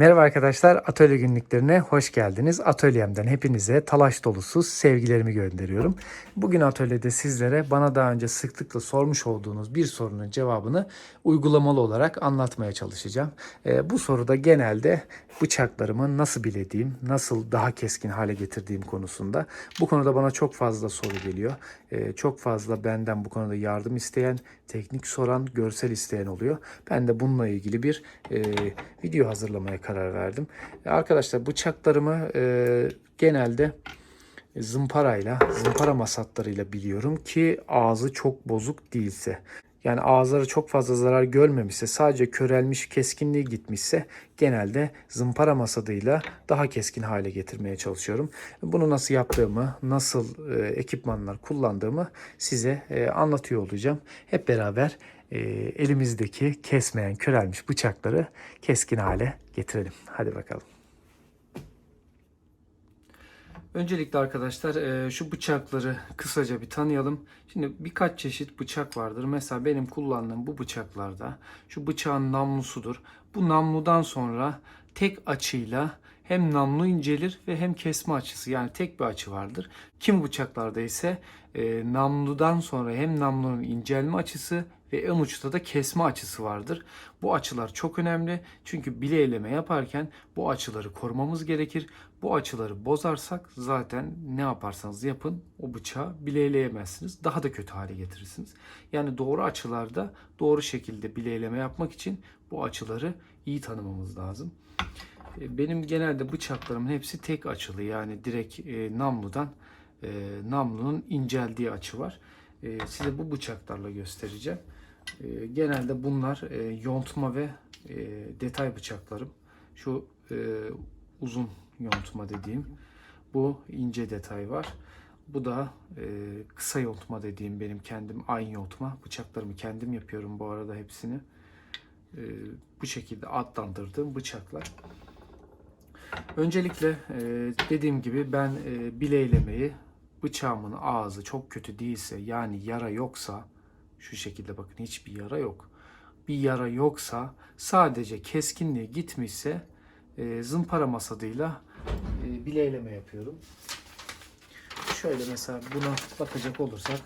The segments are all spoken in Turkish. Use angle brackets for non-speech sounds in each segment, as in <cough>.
Merhaba arkadaşlar, Atölye günlüklerine hoş geldiniz. Atölyemden hepinize talaş dolusu sevgilerimi gönderiyorum. Bugün atölyede sizlere bana daha önce sıklıkla sormuş olduğunuz bir sorunun cevabını uygulamalı olarak anlatmaya çalışacağım. Ee, bu soruda genelde bıçaklarımı nasıl bilediğim, nasıl daha keskin hale getirdiğim konusunda. Bu konuda bana çok fazla soru geliyor. Ee, çok fazla benden bu konuda yardım isteyen, teknik soran, görsel isteyen oluyor. Ben de bununla ilgili bir e, video hazırlamaya karar verdim. E, Arkadaşlar bıçaklarımı e, genelde zımparayla, zımpara masatlarıyla biliyorum ki ağzı çok bozuk değilse. Yani ağızları çok fazla zarar görmemişse, sadece körelmiş, keskinliği gitmişse genelde zımpara masadıyla daha keskin hale getirmeye çalışıyorum. Bunu nasıl yaptığımı, nasıl e, ekipmanlar kullandığımı size e, anlatıyor olacağım. Hep beraber e, elimizdeki kesmeyen, körelmiş bıçakları keskin hale getirelim. Hadi bakalım. Öncelikle arkadaşlar e, şu bıçakları kısaca bir tanıyalım. Şimdi birkaç çeşit bıçak vardır. Mesela benim kullandığım bu bıçaklarda şu bıçağın namlusudur. Bu namludan sonra tek açıyla hem namlu incelir ve hem kesme açısı yani tek bir açı vardır. Kim bıçaklarda ise e, namludan sonra hem namlunun incelme açısı ve en uçta da kesme açısı vardır. Bu açılar çok önemli çünkü bileyleme yaparken bu açıları korumamız gerekir. Bu açıları bozarsak zaten ne yaparsanız yapın o bıçağı bileyleyemezsiniz. Daha da kötü hale getirirsiniz. Yani doğru açılarda doğru şekilde bileyleme yapmak için bu açıları iyi tanımamız lazım. E, Benim genelde bıçaklarımın hepsi tek açılı yani direkt e, namludan e, namlunun inceldiği açı var. E, size bu bıçaklarla göstereceğim. E, genelde bunlar e, yontma ve e, detay bıçaklarım. Şu e, uzun yontma dediğim. Bu ince detay var. Bu da e, kısa yontma dediğim benim kendim aynı yontma. Bıçaklarımı kendim yapıyorum bu arada hepsini. E, bu şekilde adlandırdığım bıçaklar. Öncelikle e, dediğim gibi ben e, bileylemeyi bıçağımın ağzı çok kötü değilse yani yara yoksa şu şekilde bakın hiçbir yara yok. Bir yara yoksa sadece keskinliği gitmişse e, zımpara masadıyla e, bileyleme yapıyorum. Şöyle mesela buna bakacak olursak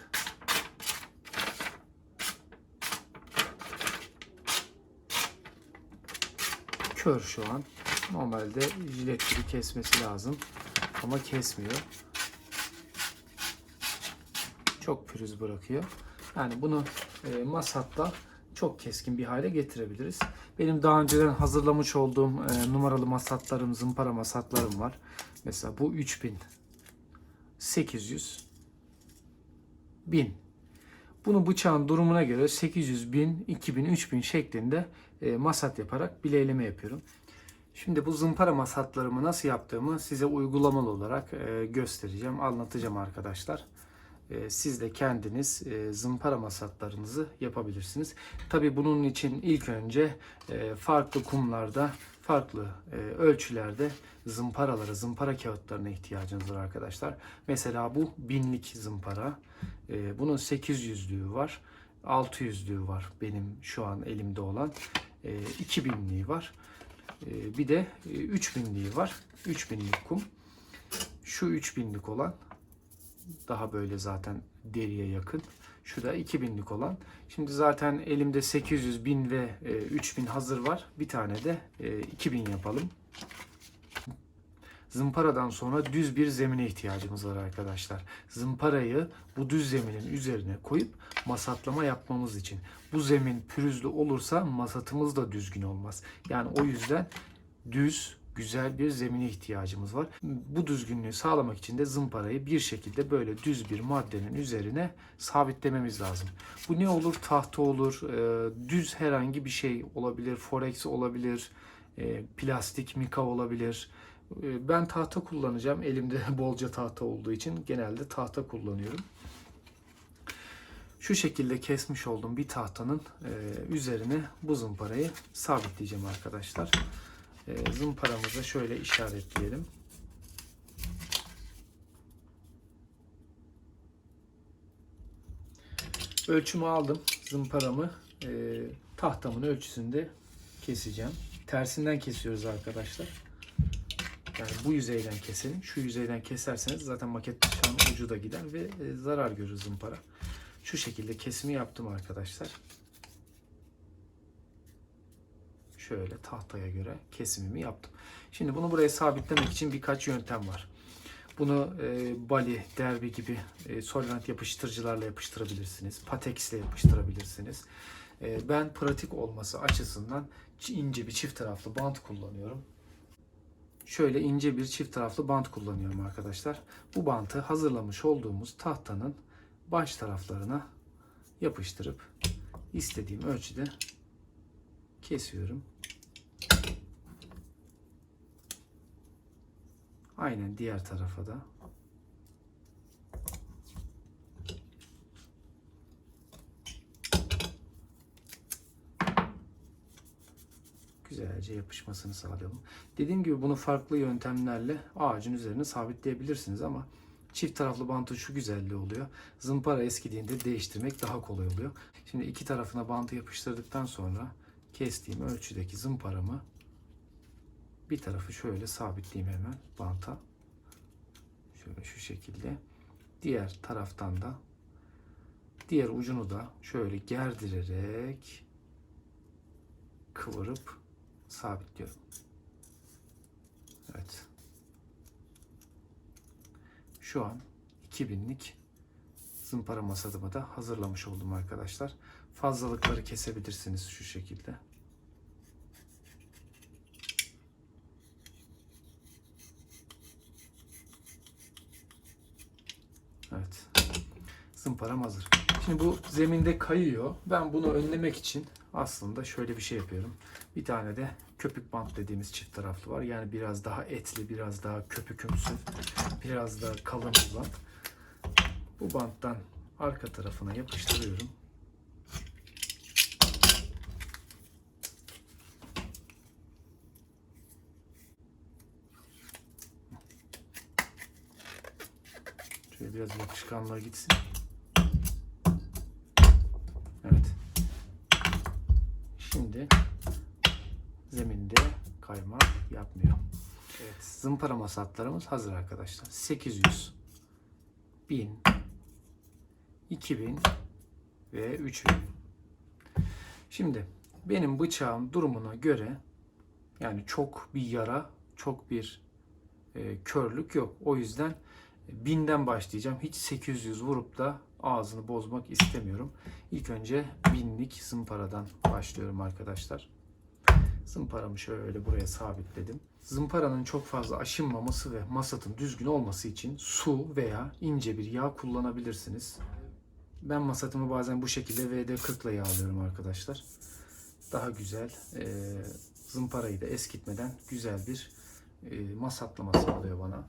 kör şu an. Normalde jilet gibi kesmesi lazım. Ama kesmiyor. Çok pürüz bırakıyor. Yani bunu e, masatta çok keskin bir hale getirebiliriz. Benim daha önceden hazırlamış olduğum e, numaralı masatlarım, zımpara masatlarım var. Mesela bu 3000 800 1000 bunu bıçağın durumuna göre 800, 1000, 2000, 3000 şeklinde e, masat yaparak bileyleme yapıyorum. Şimdi bu zımpara masatlarımı nasıl yaptığımı size uygulamalı olarak e, göstereceğim, anlatacağım arkadaşlar. E, Siz de kendiniz e, zımpara masatlarınızı yapabilirsiniz. Tabi bunun için ilk önce e, farklı kumlarda, farklı e, ölçülerde zımparalara, zımpara kağıtlarına ihtiyacınız var arkadaşlar. Mesela bu binlik zımpara. Bunun 800'lüğü var. 600'lüğü var benim şu an elimde olan. E, 2000'liği var. Bir de e, 3000'liği var. 3000'lik kum. Şu 3000'lik olan daha böyle zaten deriye yakın. Şu da 2000'lik olan. Şimdi zaten elimde 800, 1000 ve e, 3000 hazır var. Bir tane de e, 2000 yapalım. Zımparadan sonra düz bir zemine ihtiyacımız var arkadaşlar. Zımparayı bu düz zeminin üzerine koyup masatlama yapmamız için. Bu zemin pürüzlü olursa masatımız da düzgün olmaz. Yani o yüzden düz, güzel bir zemine ihtiyacımız var. Bu düzgünlüğü sağlamak için de zımparayı bir şekilde böyle düz bir maddenin üzerine sabitlememiz lazım. Bu ne olur? Tahta olur, e, düz herhangi bir şey olabilir, forex olabilir, e, plastik mika olabilir. E, Ben tahta kullanacağım. Elimde <laughs> bolca tahta olduğu için genelde tahta kullanıyorum. Şu şekilde kesmiş olduğum bir tahtanın üzerine bu zımparayı sabitleyeceğim arkadaşlar. E, zımparamızı şöyle işaretleyelim. Ölçümü aldım. Zımparamı e, tahtamın ölçüsünde keseceğim. tersinden kesiyoruz arkadaşlar. Yani bu yüzeyden keselim. Şu yüzeyden keserseniz zaten maket ucu da gider ve e, zarar görür zımpara. Şu şekilde kesimi yaptım arkadaşlar. Şöyle tahtaya göre kesimimi yaptım. Şimdi bunu buraya sabitlemek için birkaç yöntem var. Bunu e, bali, derbi gibi e, solvent yapıştırıcılarla yapıştırabilirsiniz. Patex ile yapıştırabilirsiniz. E, ben pratik olması açısından ince bir çift taraflı bant kullanıyorum. Şöyle ince bir çift taraflı bant kullanıyorum arkadaşlar. Bu bantı hazırlamış olduğumuz tahtanın baş taraflarına yapıştırıp istediğim ölçüde kesiyorum. Aynen diğer tarafa da. Güzelce yapışmasını sağlayalım. Dediğim gibi bunu farklı yöntemlerle ağacın üzerine sabitleyebilirsiniz ama çift taraflı bantın şu güzelliği oluyor. Zımpara eskidiğinde değiştirmek daha kolay oluyor. Şimdi iki tarafına bantı yapıştırdıktan sonra kestiğim ölçüdeki zımparamı bir tarafı şöyle sabitleyeyim hemen banta. Şöyle şu şekilde. Diğer taraftan da diğer ucunu da şöyle gerdirerek kıvırıp sabitliyorum. Evet. Şu an 2000'lik zımpara masadımı da hazırlamış oldum arkadaşlar. Fazlalıkları kesebilirsiniz şu şekilde. Evet. Zımparam hazır. Şimdi bu zeminde kayıyor. Ben bunu önlemek için aslında şöyle bir şey yapıyorum. Bir tane de köpük bant dediğimiz çift taraflı var. Yani biraz daha etli, biraz daha köpükümsü, biraz daha kalın bir bant. Bu banttan arka tarafına yapıştırıyorum. Şöyle biraz yapışkanlığa gitsin. Evet. Şimdi zeminde kayma yapmıyor. Evet, zımpara masatlarımız hazır arkadaşlar. 800, 1000, 2000 ve 3000. Şimdi benim bıçağım durumuna göre yani çok bir yara, çok bir e, körlük yok. O yüzden binden başlayacağım. Hiç 800 vurup da ağzını bozmak istemiyorum. İlk önce binlik zımparadan başlıyorum arkadaşlar. Zımparamı şöyle buraya sabitledim. Zımparanın çok fazla aşınmaması ve masatın düzgün olması için su veya ince bir yağ kullanabilirsiniz. Ben masatımı bazen bu şekilde VD40 ile yağlıyorum arkadaşlar. Daha güzel e, zımparayı da eskitmeden güzel bir e, masatlama sağlıyor bana.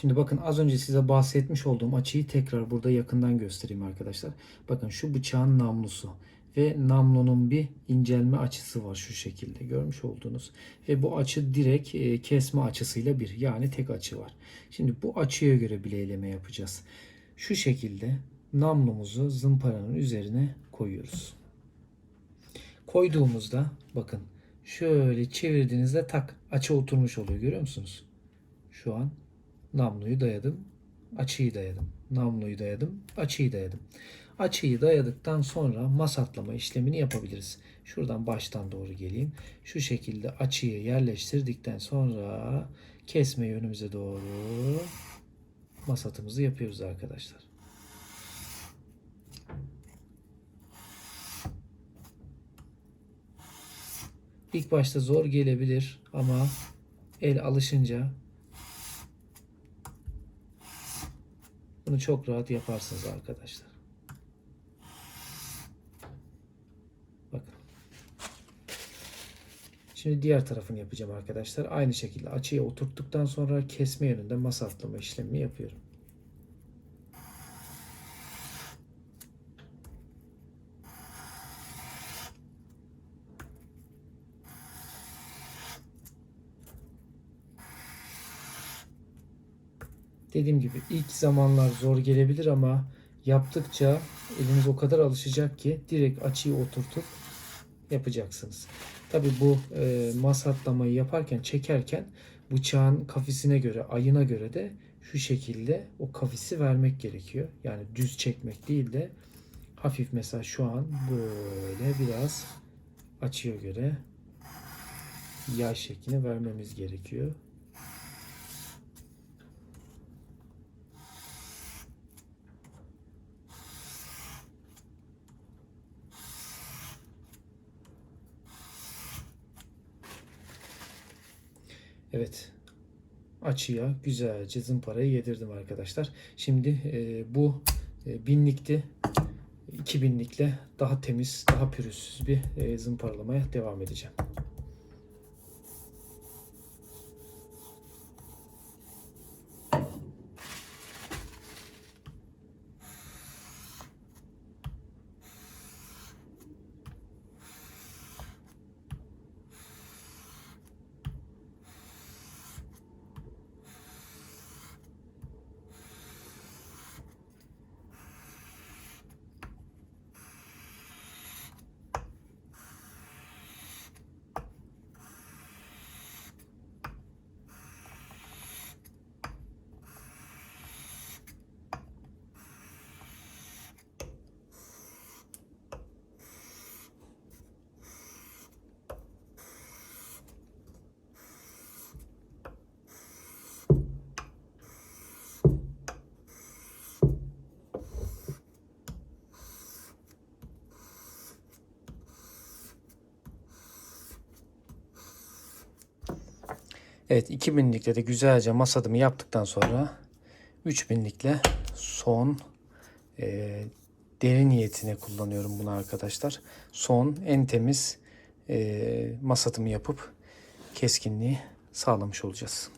Şimdi bakın az önce size bahsetmiş olduğum açıyı tekrar burada yakından göstereyim arkadaşlar. Bakın şu bıçağın namlusu ve namlunun bir incelme açısı var şu şekilde görmüş olduğunuz. Ve bu açı direkt e, kesme açısıyla bir yani tek açı var. Şimdi bu açıya göre bileyleme yapacağız. Şu şekilde namlumuzu zımparanın üzerine koyuyoruz. Koyduğumuzda bakın şöyle çevirdiğinizde tak açı oturmuş oluyor görüyor musunuz? Şu an namluyu dayadım, açıyı dayadım. Namluyu dayadım, açıyı dayadım. Açıyı dayadıktan sonra masatlama işlemini yapabiliriz. Şuradan baştan doğru geleyim. Şu şekilde açıyı yerleştirdikten sonra kesme yönümüze doğru masatımızı yapıyoruz arkadaşlar. İlk başta zor gelebilir ama el alışınca Bunu çok rahat yaparsınız arkadaşlar. Bakın. Şimdi diğer tarafını yapacağım arkadaşlar. Aynı şekilde açıya oturttuktan sonra kesme yönünde masa atlama işlemini yapıyorum. Dediğim gibi ilk zamanlar zor gelebilir ama yaptıkça eliniz o kadar alışacak ki direkt açıyı oturtup yapacaksınız. Tabi bu e, masatlamayı yaparken çekerken bıçağın kafisine göre ayına göre de şu şekilde o kafisi vermek gerekiyor. Yani düz çekmek değil de hafif mesela şu an böyle biraz açıya göre yay şeklini vermemiz gerekiyor. Evet. Açıya güzelce zımparayı yedirdim arkadaşlar. Şimdi e, bu e, binlikti. 2000'likle daha temiz, daha pürüzsüz bir e, zımparalamaya devam edeceğim. Evet 2000'likle de güzelce masadımı yaptıktan sonra 3000'likle son e, deri niyetine kullanıyorum bunu arkadaşlar. Son en temiz e, masadımı yapıp keskinliği sağlamış olacağız.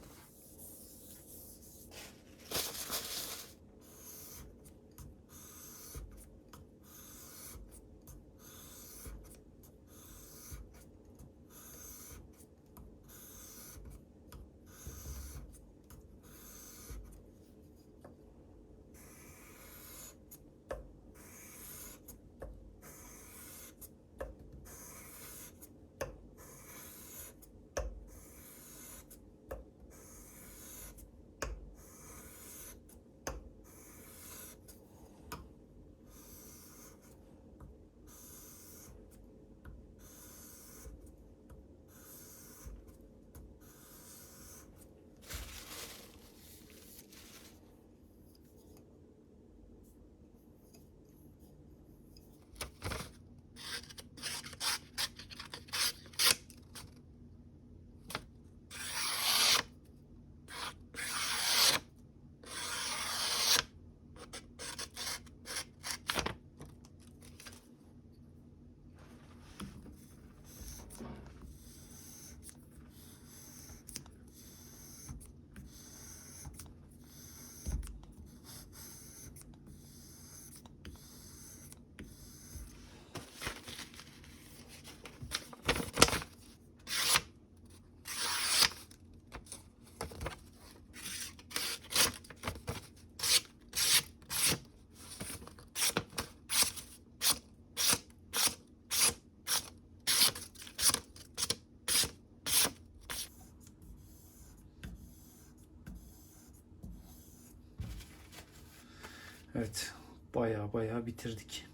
Evet. Baya baya bitirdik.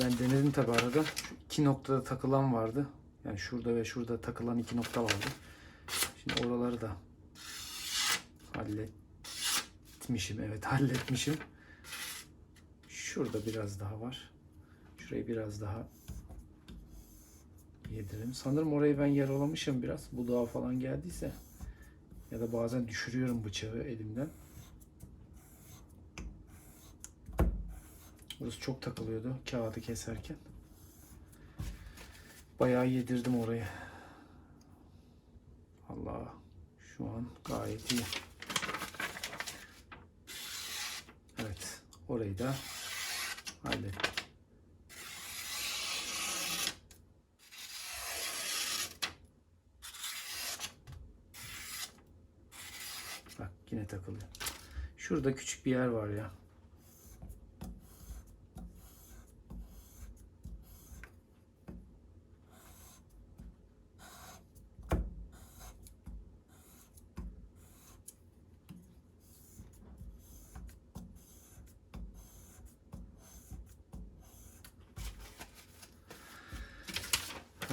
Ben denedim tabi arada. Şu iki noktada takılan vardı. Yani şurada ve şurada takılan iki nokta vardı. Şimdi oraları da halletmişim. Evet <laughs> halletmişim. Şurada biraz daha var. Şurayı biraz daha yedirim. Sanırım orayı ben yaralamışım biraz. Budağa falan geldiyse. Ya da bazen düşürüyorum bıçağı elimden. Burası çok takılıyordu kağıdı keserken. Bayağı yedirdim orayı. Allah şu an gayet iyi. Evet orayı da hallettim. Bak yine takılıyor. Şurada küçük bir yer var ya.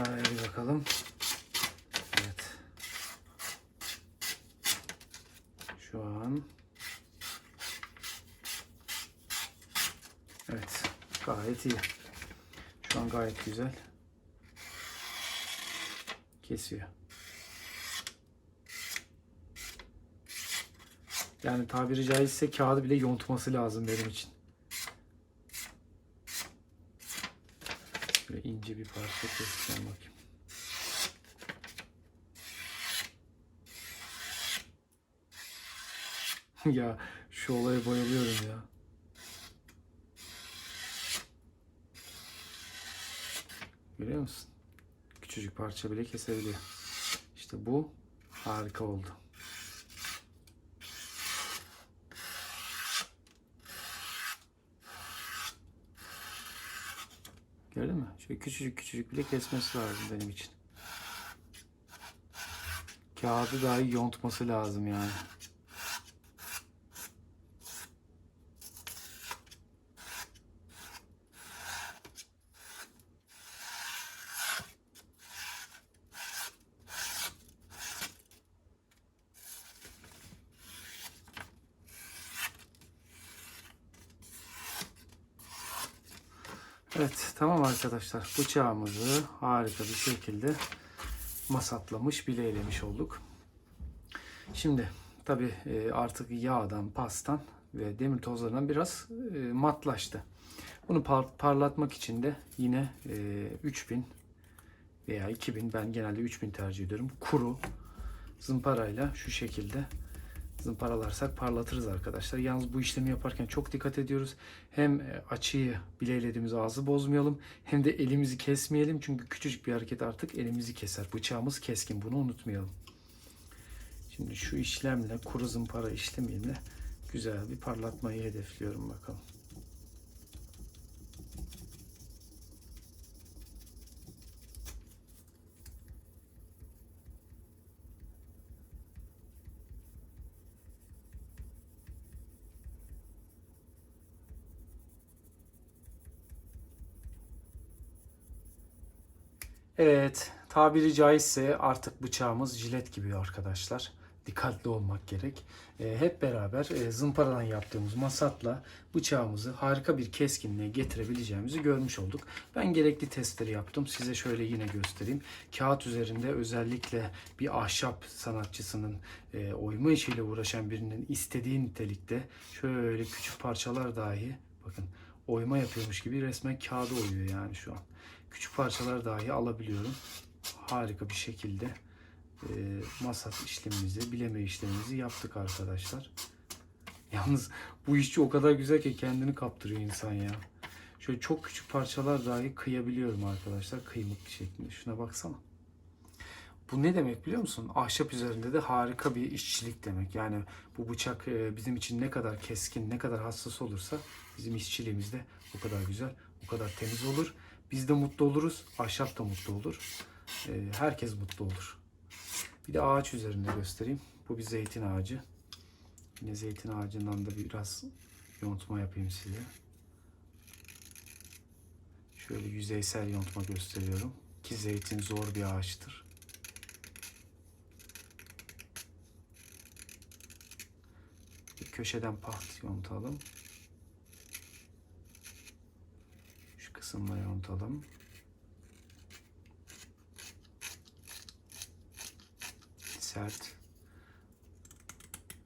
Şuraya bir bakalım. Evet. Şu an Evet. Gayet iyi. Şu an gayet güzel. Kesiyor. Yani tabiri caizse kağıdı bile yontması lazım benim için. Böyle ince bir parça keseceğim bakayım. <laughs> ya şu olaya bayılıyorum ya. Görüyor musun? Küçücük parça bile kesebiliyor. İşte bu harika oldu. Gördün mü? Şöyle küçücük küçücük bile kesmesi lazım benim için. Kağıdı dahi yontması lazım yani. Evet tamam arkadaşlar bıçağımızı harika bir şekilde masatlamış bileylemiş olduk. Şimdi tabi artık yağdan, pastan ve demir tozlarından biraz e, matlaştı. Bunu par- parlatmak için de yine e, 3000 veya 2000 ben genelde 3000 tercih ediyorum. Kuru zımparayla şu şekilde zımparalarsak parlatırız arkadaşlar. Yalnız bu işlemi yaparken çok dikkat ediyoruz. Hem e, açıyı bileylediğimiz ağzı bozmayalım hem de elimizi kesmeyelim. Çünkü küçücük bir hareket artık elimizi keser. Bıçağımız keskin bunu unutmayalım. Şimdi şu işlemle kuru zımpara işlemiyle güzel bir parlatmayı hedefliyorum bakalım. Evet, tabiri caizse artık bıçağımız jilet gibi arkadaşlar. Dikkatli olmak gerek. E, hep beraber e, zımparadan yaptığımız masatla bıçağımızı harika bir keskinliğe getirebileceğimizi görmüş olduk. Ben gerekli testleri yaptım. Size şöyle yine göstereyim. Kağıt üzerinde özellikle bir ahşap sanatçısının e, oyma işiyle uğraşan birinin istediği nitelikte şöyle küçük parçalar dahi bakın oyma yapıyormuş gibi resmen kağıda oyuyor yani şu an küçük parçalar dahi alabiliyorum. Harika bir şekilde e, masat işlemimizi, bileme işlemimizi yaptık arkadaşlar. Yalnız bu işçi o kadar güzel ki kendini kaptırıyor insan ya. Şöyle çok küçük parçalar dahi kıyabiliyorum arkadaşlar. Kıymık şeklinde. Şuna baksana. Bu ne demek biliyor musun? Ahşap üzerinde de harika bir işçilik demek. Yani bu bıçak e, bizim için ne kadar keskin, ne kadar hassas olursa bizim işçiliğimiz de o kadar güzel, o kadar temiz olur. Biz de mutlu oluruz, ahşap da mutlu olur. E, herkes mutlu olur. Bir de ağaç üzerinde göstereyim. Bu bir zeytin ağacı. Yine zeytin ağacından da biraz yontma yapayım size. Şöyle yüzeysel yontma gösteriyorum. Ki zeytin zor bir ağaçtır. Bir köşeden paht yontalım. Şu kısımla yontalım. Sert.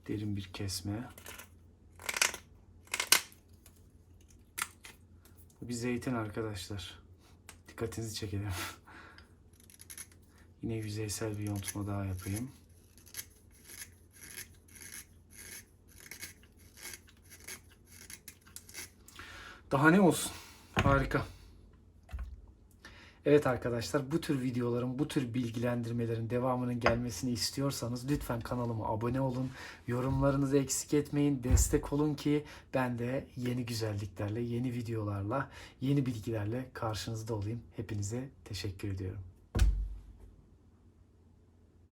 Derin bir kesme. Bu bir zeytin arkadaşlar. Dikkatinizi çekelim. <laughs> Yine yüzeysel bir yontma daha yapayım. Daha ne olsun? Harika. Evet arkadaşlar bu tür videoların, bu tür bilgilendirmelerin devamının gelmesini istiyorsanız lütfen kanalıma abone olun. Yorumlarınızı eksik etmeyin. Destek olun ki ben de yeni güzelliklerle, yeni videolarla, yeni bilgilerle karşınızda olayım. Hepinize teşekkür ediyorum.